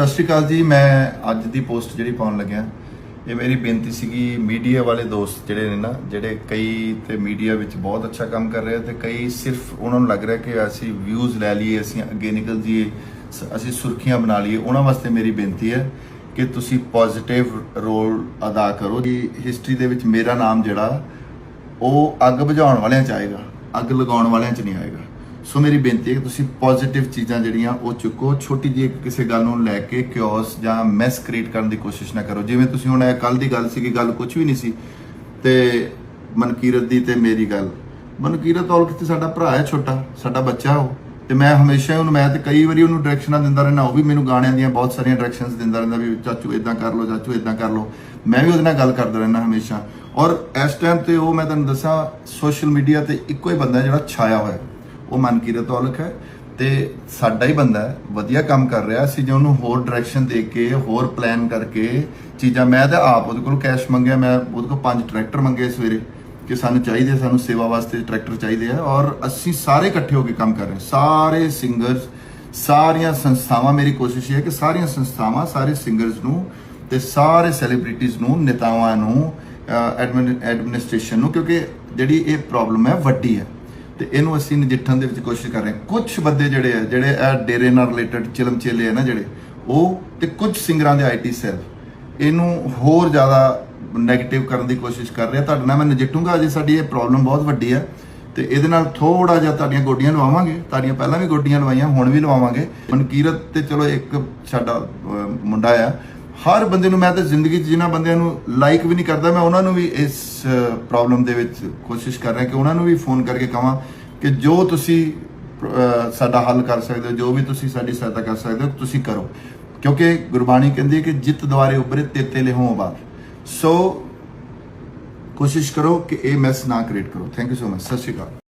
ਸਤਿ ਸ਼੍ਰੀ ਅਕਾਲ ਜੀ, ਮੈਂ ਅੱਜ ਦੀ ਪੋਸਟ ਜਿਹੜੀ ਪਾਉਣ ਲੱਗਿਆ, ਇਹ ਮੇਰੀ ਬੇਨਤੀ ਸੀਗੀ ਮੀਡੀਆ ਵਾਲੇ ਦੋਸਤ ਜਿਹੜੇ ਨੇ ਨਾ, ਜਿਹੜੇ ਕਈ ਤੇ ਮੀਡੀਆ ਵਿੱਚ ਬਹੁਤ ਅੱਛਾ ਕੰਮ ਕਰ ਰਹੇ ਆ ਤੇ ਕਈ ਸਿਰਫ ਉਹਨਾਂ ਨੂੰ ਲੱਗ ਰਿਹਾ ਕਿ ਅਸੀਂ ਵਿਊਜ਼ ਲੈ ਲਈਏ, ਅਸੀਂ ਅੱਗੇ ਨਿਕਲ ਜਾਈਏ, ਸ- ਅਸੀਂ ਸੁਰਖੀਆਂ ਬਣਾ ਲਈਏ, ਉਹਨਾਂ ਵਾਸਤੇ ਮੇਰੀ ਬੇਨਤੀ ਹੈ ਕਿ ਤੁਸੀਂ ਪੋਜ਼ਿਟਿਵ ਰੋਲ ਅਦਾ ਕਰੋ। ਜੀ ਹਿਸਟਰੀ ਦੇ ਵਿੱਚ ਮੇਰਾ ਨਾਮ ਜਿਹੜਾ, ਉਹ ਅੱਗ ਬੁਝਾਉਣ ਵਾਲਿਆਂ ਚ ਆਏਗਾ, ਅੱਗ ਲਗਾਉਣ ਵਾਲਿਆਂ ਚ ਨਹੀਂ ਆਏਗਾ। ਸੋ ਮੇਰੀ ਬੇਨਤੀ ਹੈ ਕਿ ਤੁਸੀਂ ਪੋਜ਼ਿਟਿਵ ਚੀਜ਼ਾਂ ਜਿਹੜੀਆਂ ਉਹ ਚੁੱਕੋ। ਛੋਟੀ ਜਿਹੀ ਕਿਸੇ ਗੱਲ ਨੂੰ ਲੈ ਕੇ ਕਿਓਸ ਜਾਂ ਮੈਸ ਕ੍ਰੀਏਟ ਕਰਨ ਦੀ ਕੋਸ਼ਿਸ਼ ਨਾ ਕਰੋ। ਜਿਵੇਂ ਤੁਸੀਂ ਹੁਣ ਇਹ ਕੱਲ ਦੀ ਗੱਲ ਸੀ ਕਿ ਗੱਲ ਕੁਝ ਵੀ ਨਹੀਂ ਸੀ, ਤੇ ਮਨਕੀਰਤ ਦੀ ਤੇ ਮੇਰੀ ਗੱਲ। ਮਨਕੀਰਤ ਔਲਖ ਤੇ ਸਾਡਾ ਭਰਾ ਹੈ ਛੋਟਾ, ਸਾਡਾ ਬੱਚਾ ਉਹ। ਤੇ ਮੈਂ ਹਮੇਸ਼ਾ ਉਹਨੂੰ, ਮੈਂ ਤੇ ਕਈ ਵਾਰੀ ਉਹਨੂੰ ਡਾਇਰੈਕਸ਼ਨਾਂ ਦਿੰਦਾ ਰਹਿਣਾ ਉਹ ਵੀ ਮੈਨੂੰ ਗਾਣਿਆਂ ਦੀਆਂ ਬਹੁਤ ਸਾਰੀਆਂ ਡਾਇਰੈਕਸ਼ਨਸ ਦਿੰਦਾ ਰਹਿੰਦਾ ਵੀ ਚਾਚੂ ਇਦਾਂ ਕਰ ਲਓ, ਚਾਚੂ ਇਦਾਂ ਕਰ ਲਓ। ਮੈਂ ਵੀ ਉਹਦੇ ਨਾਲ ਗੱਲ ਕਰਦਾ ਰਹਿਣਾ ਹਮੇਸ਼ਾ। ਔਰ ਇਸ ਟਾਈਮ ਤੇ ਉਹ ਮੈਂ ਤੁਹਾਨੂੰ ਦੱਸਾਂ ਸੋਸ਼ਲ ਮੀਡੀਆ ਤੇ ਇੱਕੋ ਹੀ ਬੰਦਾ ਜਿਹੜਾ ਛਾਇਆ ਹੋਇਆ। ਉਹ ਮਨਕੀਰਤ ਔਲਖ ਹੈ ਤੇ ਸਾਡਾ ਹੀ ਬੰਦਾ ਹੈ, ਵਧੀਆ ਕੰਮ ਕਰ ਰਿਹਾ ਸੀ ਜੇ ਉਹਨੂੰ ਹੋਰ ਡਾਇਰੈਕਸ਼ਨ ਦੇ ਕੇ, ਹੋਰ ਪਲਾਨ ਕਰਕੇ ਚੀਜ਼ਾਂ ਮੈਂ ਤਾਂ ਆਪ ਉਹਦੇ ਕੋਲ ਕੈਸ਼ ਮੰਗਿਆ, ਮੈਂ ਉਹਦੇ ਕੋਲ ਪੰਜ ਟਰੈਕਟਰ ਮੰਗੇ ਸਵੇਰੇ ਕਿ ਸਾਨੂੰ ਚਾਹੀਦੇ, ਸਾਨੂੰ ਸੇਵਾ ਵਾਸਤੇ ਟਰੈਕਟਰ ਚਾਹੀਦੇ ਆ ਔਰ ਅਸੀਂ ਸਾਰੇ ਇਕੱਠੇ ਹੋ ਕੇ ਕੰਮ ਕਰ ਰਹੇ ਸਾਰੇ ਸਿੰਗਰਸ ਸਾਰੀਆਂ ਸੰਸਥਾਵਾਂ, ਮੇਰੀ ਕੋਸ਼ਿਸ਼ ਇਹ ਹੈ ਕਿ ਸਾਰੀਆਂ ਸੰਸਥਾਵਾਂ, ਸਾਰੇ ਸਿੰਗਰਸ ਨੂੰ ਤੇ ਸਾਰੇ ਸੈਲੀਬ੍ਰਿਟੀਜ਼ ਨੂੰ, ਨੇਤਾਵਾਂ ਨੂੰ ਐਡਮਿਨਿਸਟ੍ਰੇਸ਼ਨ ਨੂੰ, ਕਿਉਂਕਿ ਜਿਹੜੀ ਇਹ ਪ੍ਰੋਬਲਮ ਹੈ ਵੱਡੀ ਹੈ। ਤੇ ਇਹਨੂੰ ਅਸੀਂ ਨਜਿੱਠਣ ਦੇ ਵਿੱਚ ਕੋਸ਼ਿਸ਼ ਕਰ ਰਹੇ ਹਾਂ। ਕੁਝ ਬੰਦੇ ਜਿਹੜੇ ਆ, ਜਿਹੜੇ ਇਹ ਡੇਰੇ ਨਾਲ ਰਿਲੇਟਡ ਚਿਲਮ ਚੇਲੇ ਆ ਨਾ ਜਿਹੜੇ, ਉਹ ਤੇ ਕੁਝ ਸਿੰਗਰਾਂ ਦੇ ਆਈਟੀ ਸੈੱਲ। ਇਹਨੂੰ ਹੋਰ ਜ਼ਿਆਦਾ ਨੈਗੇਟਿਵ ਕਰਨ ਦੀ ਕੋਸ਼ਿਸ਼ ਕਰ ਰਿਹਾ। ਤੁਹਾਡੇ ਨਾਲ ਮੈਂ ਨਜਿੱਠੂੰਗਾ, ਅਜੇ ਸਾਡੀ ਇਹ ਪ੍ਰੋਬਲਮ ਬਹੁਤ ਵੱਡੀ ਹੈ ਤੇ ਇਹਦੇ ਨਾਲ ਥੋੜਾ ਜਿਹਾ ਤੁਹਾਡੀਆਂ ਗੋਡੀਆਂ ਲਵਾਵਾਂਗੇ। ਤੁਹਾਡੀਆਂ ਪਹਿਲਾਂ ਵੀ ਗੋਡੀਆਂ ਲਵਾਈਆਂ, ਹੁਣ ਵੀ ਲਵਾਵਾਂਗੇ। ਮਨਕੀਰਤ ਤੇ ਚਲੋ ਇੱਕ ਸਾਡਾ ਮੁੰਡਾ ਆ ਹਰ ਬੰਦੇ ਨੂੰ ਮੈਂ ਤਾਂ ਜ਼ਿੰਦਗੀ 'ਚ ਜਿਨ੍ਹਾਂ ਬੰਦਿਆਂ ਨੂੰ ਲਾਈਕ ਵੀ ਨਹੀਂ ਕਰਦਾ, ਮੈਂ ਉਹਨਾਂ ਨੂੰ ਵੀ ਇਸ ਪ੍ਰੋਬਲਮ ਦੇ ਵਿੱਚ ਕੋਸ਼ਿਸ਼ ਕਰ ਰਿਹਾ ਕਿ ਉਹਨਾਂ ਨੂੰ ਵੀ ਫੋਨ ਕਰਕੇ ਕਹਾਂ ਕਿ ਜੋ ਤੁਸੀਂ ਸਾਡਾ ਹੱਲ ਕਰ ਸਕਦੇ ਹੋ, ਜੋ ਵੀ ਤੁਸੀਂ ਸਾਡੀ ਸਹਾਇਤਾ ਕਰ ਸਕਦੇ ਹੋ, ਤੁਸੀਂ ਕਰੋ। ਕਿਉਂਕਿ ਗੁਰਬਾਣੀ ਕਹਿੰਦੀ ਹੈ ਕਿ ਜਿੱਤ ਦੁਆਰੇ ਉਭਰੇ ਤੇਤੇ ਲਿਹੋਂ ਬਾਰ ਸੋ ਕੋਸ਼ਿਸ਼ ਕਰੋ ਕਿ ਇਹ ਮੈਸ ਨਾ ਕ੍ਰੀਏਟ ਕਰੋ। ਥੈਂਕ ਯੂ ਸੋ ਮਚ ਸਤਿ ਸ਼੍ਰੀ ਅਕਾਲ।